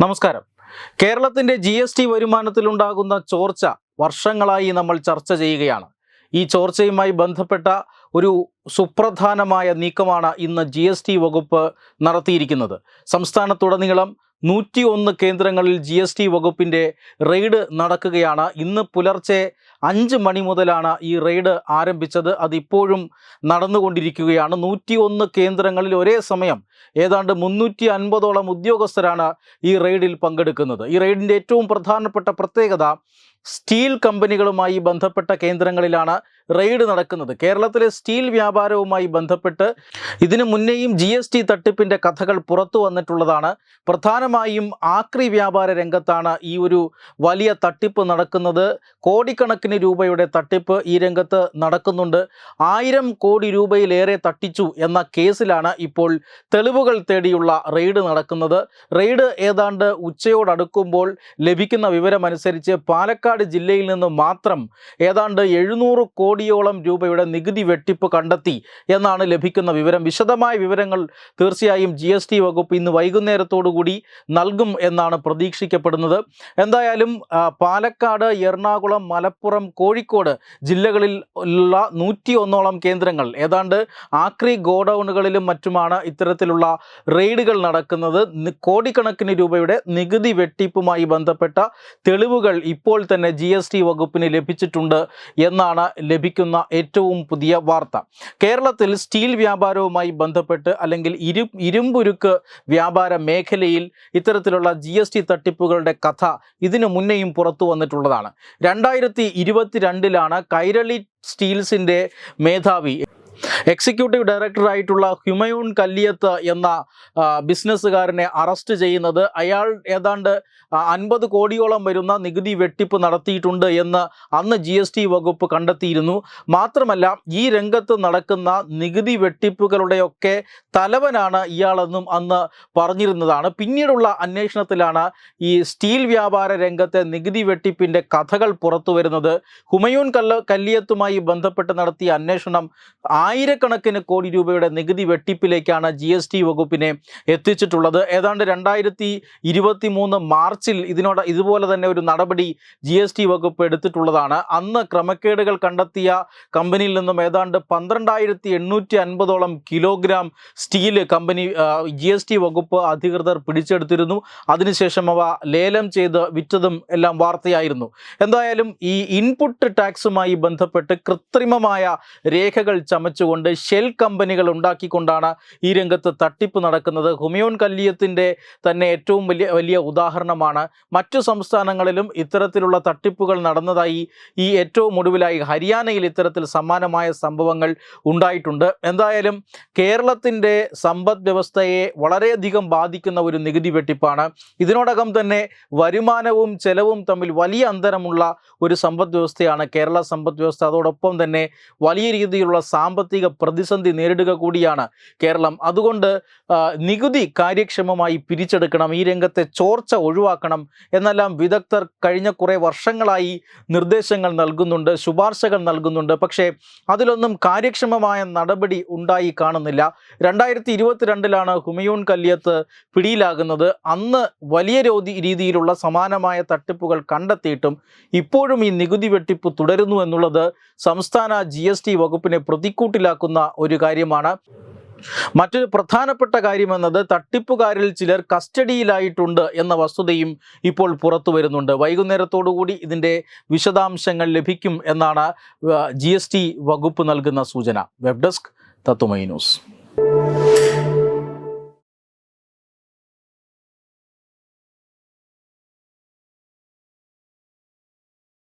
നമസ്കാരം. കേരളത്തിന്റെ G S T വരുമാനത്തിലുണ്ടാകുന്ന ചോർച്ച വർഷങ്ങളായി നമ്മൾ ചർച്ച ചെയ്യുകയാണ്. ഈ ചോർച്ചയുമായി ബന്ധപ്പെട്ട ഒരു സുപ്രധാനമായ നീക്കമാണ് ഇന്ന് ജി എസ് ടി വകുപ്പ് നടത്തിയിരിക്കുന്നത്. സംസ്ഥാനത്തുടനീളം നൂറ്റി ഒന്ന് കേന്ദ്രങ്ങളിൽ ജി എസ് ടി വകുപ്പിന്റെ റെയ്ഡ് നടക്കുകയാണ്. ഇന്ന് പുലർച്ചെ അഞ്ച് മണി മുതലാണ് ഈ റെയ്ഡ് ആരംഭിച്ചത്. അതിപ്പോഴും നടന്നുകൊണ്ടിരിക്കുകയാണ്. നൂറ്റി ഒന്ന് കേന്ദ്രങ്ങളിൽ ഒരേ സമയം ഏതാണ്ട് മുന്നൂറ്റി അൻപതോളം ഉദ്യോഗസ്ഥരാണ് ഈ റെയ്ഡിൽ പങ്കെടുക്കുന്നത്. ഈ റെയ്ഡിന്റെ ഏറ്റവും പ്രധാനപ്പെട്ട പ്രത്യേകത സ്റ്റീൽ കമ്പനികളുമായി ബന്ധപ്പെട്ട കേന്ദ്രങ്ങളിലാണ് റെയ്ഡ് നടക്കുന്നത്. കേരളത്തിലെ സ്റ്റീൽ വ്യാപാരവുമായി ബന്ധപ്പെട്ട് ഇതിനു മുന്നേയും ജി എസ് ടി തട്ടിപ്പിന്റെ കഥകൾ പുറത്തു വന്നിട്ടുള്ളതാണ്. പ്രധാനമായും ആക്രി വ്യാപാര രംഗത്താണ് ഈ ഒരു വലിയ തട്ടിപ്പ് നടക്കുന്നത്. കോടിക്കണക്കിന് രൂപയുടെ തട്ടിപ്പ് ഈ രംഗത്ത് നടക്കുന്നുണ്ട്. ആയിരം കോടി രൂപയിലേറെ തട്ടിച്ചു എന്ന കേസിലാണ് ഇപ്പോൾ തെളിവുകൾ തേടിയുള്ള റെയ്ഡ് നടക്കുന്നത്. റെയ്ഡ് ഏതാണ്ട് ഉച്ചയോടടുക്കുമ്പോൾ ലഭിക്കുന്ന വിവരമനുസരിച്ച് പാലക്കാട് ജില്ലയിൽ നിന്ന് മാത്രം ഏതാണ്ട് എഴുന്നൂറ് കോടിയോളം രൂപയുടെ നികുതി വെട്ടിപ്പ് കണ്ടെത്തി എന്നാണ് ലഭിക്കുന്ന വിവരം. വിശദമായ വിവരങ്ങൾ തീർച്ചയായും ജി എസ് ടി വകുപ്പ് ഇന്ന് വൈകുന്നേരത്തോടുകൂടി നൽകും എന്നാണ് പ്രതീക്ഷിക്കപ്പെടുന്നത്. എന്തായാലും പാലക്കാട് എറണാകുളം മലപ്പുറം കോഴിക്കോട് ജില്ലകളിൽ ഉള്ള നൂറ്റി ഒന്നോളം കേന്ദ്രങ്ങൾ ഏതാണ്ട് ആക്രി ഗോഡൗണുകളിലും മറ്റുമാണ് ഇത്തരത്തിലുള്ള റെയ്ഡുകൾ നടക്കുന്നത്. കോടിക്കണക്കിന് രൂപയുടെ നികുതി വെട്ടിപ്പുമായി ബന്ധപ്പെട്ട തെളിവുകൾ ഇപ്പോൾ തന്നെ ജി വകുപ്പിന് ലഭിച്ചിട്ടുണ്ട് എന്നാണ് ലഭിക്കുന്ന ഏറ്റവും പുതിയ വാർത്ത. കേരളത്തിൽ സ്റ്റീൽ വ്യാപാരവുമായി ബന്ധപ്പെട്ട് അല്ലെങ്കിൽ ഇരു ഇരുമ്പുരുക്ക് വ്യാപാര മേഖലയിൽ ഇത്തരത്തിലുള്ള ജി എസ് ടി തട്ടിപ്പുകളുടെ കഥ ഇതിനു മുന്നേയും പുറത്തു വന്നിട്ടുള്ളതാണ്. രണ്ടായിരത്തി ഇരുപത്തിരണ്ടിലാണ് കൈരളി സ്റ്റീൽസിന്റെ മേധാവി എക്സിക്യൂട്ടീവ് ഡയറക്ടറായിട്ടുള്ള ഹ്യുമയൂൺ കല്ലിയത്ത് എന്ന ബിസിനസ്സുകാരനെ അറസ്റ്റ് ചെയ്യുന്നത്. അയാൾ ഏതാണ്ട് അൻപത് കോടിയോളം വരുന്ന നികുതി വെട്ടിപ്പ് നടത്തിയിട്ടുണ്ട് എന്ന് അന്ന് ജി എസ് ടി വകുപ്പ് കണ്ടെത്തിയിരുന്നു. മാത്രമല്ല ഈ രംഗത്ത് നടക്കുന്ന നികുതി വെട്ടിപ്പുകളുടെയൊക്കെ തലവനാണ് ഇയാളെന്നും അന്ന് പറഞ്ഞിരുന്നതാണ്. പിന്നീടുള്ള അന്വേഷണത്തിലാണ് ഈ സ്റ്റീൽ വ്യാപാര രംഗത്തെ നികുതി വെട്ടിപ്പിന്റെ കഥകൾ പുറത്തു വരുന്നത് ഹുമയൂൺ കല്ല കല്ലിയത്തുമായി ബന്ധപ്പെട്ട് നടത്തിയ അന്വേഷണം ആയിരക്കണക്കിന് കോടി രൂപയുടെ നികുതി വെട്ടിപ്പിലേക്കാണ് ജി എസ് ടി വകുപ്പിനെ എത്തിച്ചിട്ടുള്ളത്. ഏതാണ്ട് രണ്ടായിരത്തി ഇരുപത്തി മൂന്ന് മാർച്ചിൽ ഇതിനോട് ഇതുപോലെ തന്നെ ഒരു നടപടി ജി എസ് ടി വകുപ്പ് എടുത്തിട്ടുള്ളതാണ്. അന്ന് ക്രമക്കേടുകൾ കണ്ടെത്തിയ കമ്പനിയിൽ നിന്നും ഏതാണ്ട് പന്ത്രണ്ടായിരത്തി എണ്ണൂറ്റി അൻപതോളം kilogram steel company G S T വകുപ്പ് അധികൃതർ പിടിച്ചെടുത്തിരുന്നു. അതിനുശേഷം അവ ലേലം ചെയ്ത് വിറ്റതും എല്ലാം വാർത്തയായിരുന്നു. എന്തായാലും ഈ ഇൻപുട്ട് ടാക്സുമായി ബന്ധപ്പെട്ട് കൃത്രിമമായ രേഖകൾ ചമച്ചുകൊണ്ട് ഷെൽ കമ്പനികൾ ഉണ്ടാക്കിക്കൊണ്ടാണ് ഈ രംഗത്ത് തട്ടിപ്പ് നടക്കുന്നത്. ഹുമയോൺ കല്ലിയത്തിന്റെ തന്നെ ഏറ്റവും വലിയ വലിയ ഉദാഹരണമാണ്. മറ്റു സംസ്ഥാനങ്ങളിലും ഇത്തരത്തിലുള്ള തട്ടിപ്പുകൾ നടന്നതായി ഈ ഏറ്റവും ഒടുവിലായി ഹരിയാനയിൽ ഇത്തരത്തിൽ സമാനമായ സംഭവങ്ങൾ ഉണ്ടായിട്ടുണ്ട്. എന്തായാലും കേരളത്തിന്റെ സമ്പദ് വ്യവസ്ഥയെ വളരെയധികം ബാധിക്കുന്ന ഒരു നികുതി വെട്ടിപ്പാണ്. ഇതിനോടകം തന്നെ വരുമാനവും ചെലവും തമ്മിൽ വലിയ അന്തരമുള്ള ഒരു സമ്പദ് വ്യവസ്ഥയാണ് കേരള സമ്പദ് വ്യവസ്ഥ. അതോടൊപ്പം തന്നെ വലിയ രീതിയിലുള്ള സാമ്പത്തിക പ്രതിസന്ധി നേരിടുക കൂടിയാണ് കേരളം. അതുകൊണ്ട് നികുതി കാര്യക്ഷമമായി പിരിച്ചെടുക്കണം ഈ രംഗത്തെ ചോർച്ച ഒഴിവാക്കണം എന്നെല്ലാം വിദഗ്ധർ കഴിഞ്ഞ കുറേ വർഷങ്ങളായി നിർദ്ദേശങ്ങൾ നൽകുന്നുണ്ട് ശുപാർശകൾ നൽകുന്നുണ്ട്. പക്ഷേ അതിലൊന്നും കാര്യക്ഷമമായ നടപടി ഉണ്ടായി കാണുന്നില്ല. രണ്ടായിരത്തി ഇരുപത്തിരണ്ടിലാണ് ഹുമയൂൺ കല്യത്ത് പിടിയിലാകുന്നത്. അന്ന് വലിയ രീതിയിലുള്ള സമാനമായ തട്ടിപ്പുകൾ കണ്ടെത്തിയിട്ടും ഇപ്പോഴും ഈ നികുതി വെട്ടിപ്പ് തുടരുന്നു എന്നുള്ളത് സംസ്ഥാന ജി വകുപ്പിനെ പ്രതിക്കൂട്ടിലാക്കുന്ന. ഒരു കാര്യമാണ്. മറ്റൊരു പ്രധാനപ്പെട്ട കാര്യമെന്നത് തട്ടിപ്പുകാരിൽ ചിലർ കസ്റ്റഡിയിലായിട്ടുണ്ട് എന്ന വസ്തുതയും ഇപ്പോൾ പുറത്തു വരുന്നുണ്ട്. വൈകുന്നേരത്തോടുകൂടി ഇതിന്റെ വിശദാംശങ്ങൾ ലഭിക്കും എന്നാണ് ജി വകുപ്പ് നൽകുന്ന സൂചന. വെബ് ഡെസ്ക് തത്തുമൈ ന്യൂസ്.